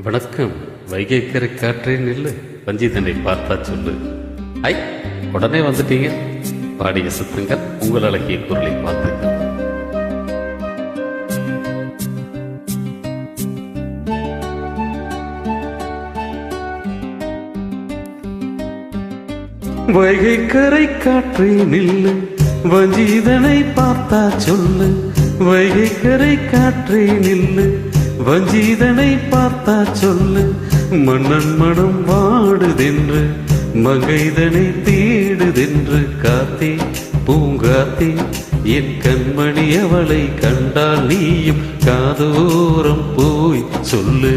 வணக்கம். வைகைக்கரை காற்றே நில்லு. வஞ்சிதனை பார்த்தா சொல்லு. ஐ உடனே வந்துட்டீங்க. பாடிய சுத்தங்கள் உங்கள் அழகிய குரலை பார்த்து வைகைக்கரை காற்றே நில்லு. வஞ்சிதனை பார்த்தா சொல்லு. வைகைக்கரை காற்றே நில்லு. வஞ்சீதனை பார்த்தா சொல்லு மன்னன் மனம் வாடுதென்று மகைதனை தேடுதென்று காத்தே பூங்காத்தே என் கண்மணி அவளை கண்டால் நீயும் காதோரம் போய் சொல்லு.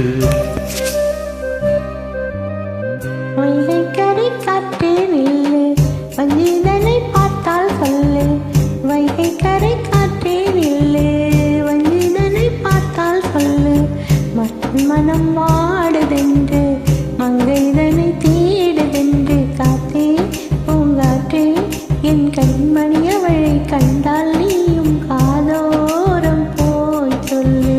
வைகை கரை மனம் வாடுதென்று மங்கைதனை தேடுதென்று காத்தே பூங்காற்றே என் கண்மணி அவளை கண்டால் நீயும் காதோரம் போய் சொல்லு.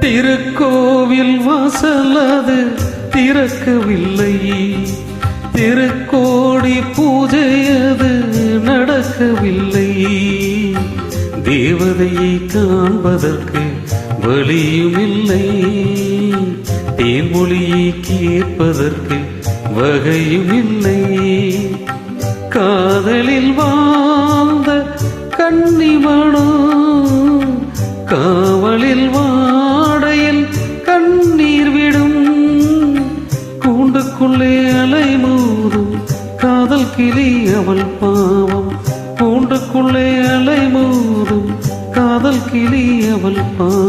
திருக்கோவில் வாசலது திறக்கவில்லை. திருக்கோடி பூஜையது நடக்கவில்லை. தேவதையை காண்பதற்கு வழியும் ஏன் ஒளியை கேட்பதற்கு வகையும் இல்லை. காதலில் வாழ்ந்த கன்னிமணம் காவலில் வாடையில் கண்ணீர் விடும். கூண்டுக்குள்ளே அலை மோதும் காதல் கிளி அவள் பாவம். கூண்டுக்குள்ளே அலை மோதும் காதல் கிளி அவள் பாவம்.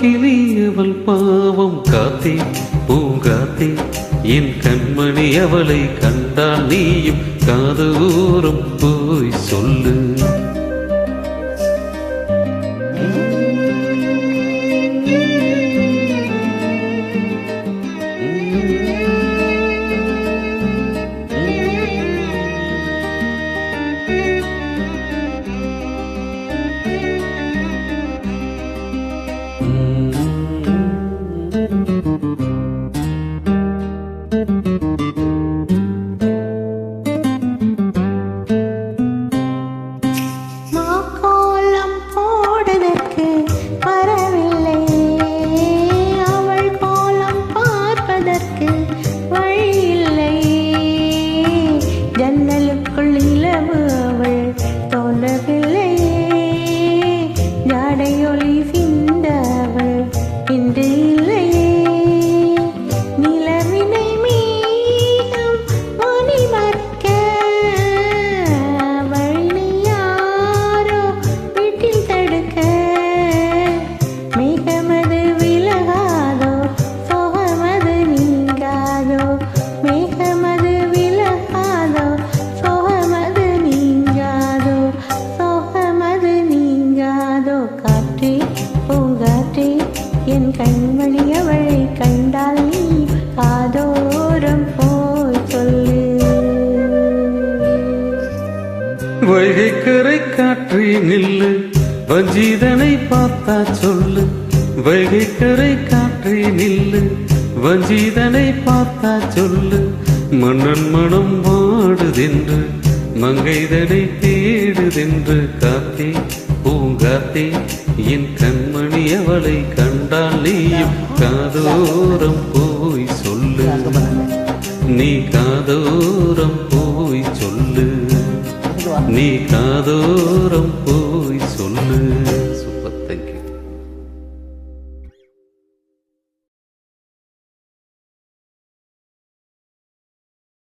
கிளி அவள் பாவம் காத்தே பூங்காத்தே. என் கண்மணி அவளை கண்டால் நீயும் காதூரம் போய் சொல்லு. 인데 வைகைக்கரை காற்றி நில்லு. வஞ்சிதனை பார்த்தா சொல்லு. வைகைக்கரை காற்றி நில்லு. வஞ்சிதனை பார்த்தா சொல்லு. மன்னன் மனம் வாடுதென்று மங்கைதனை தேடுதென்று காத்தே பூங்காத்தே என் கண்மணி அவளை கண்டால் நீயும் காதோரம் போய் சொல்லு. நீ கா போய் சொல்லு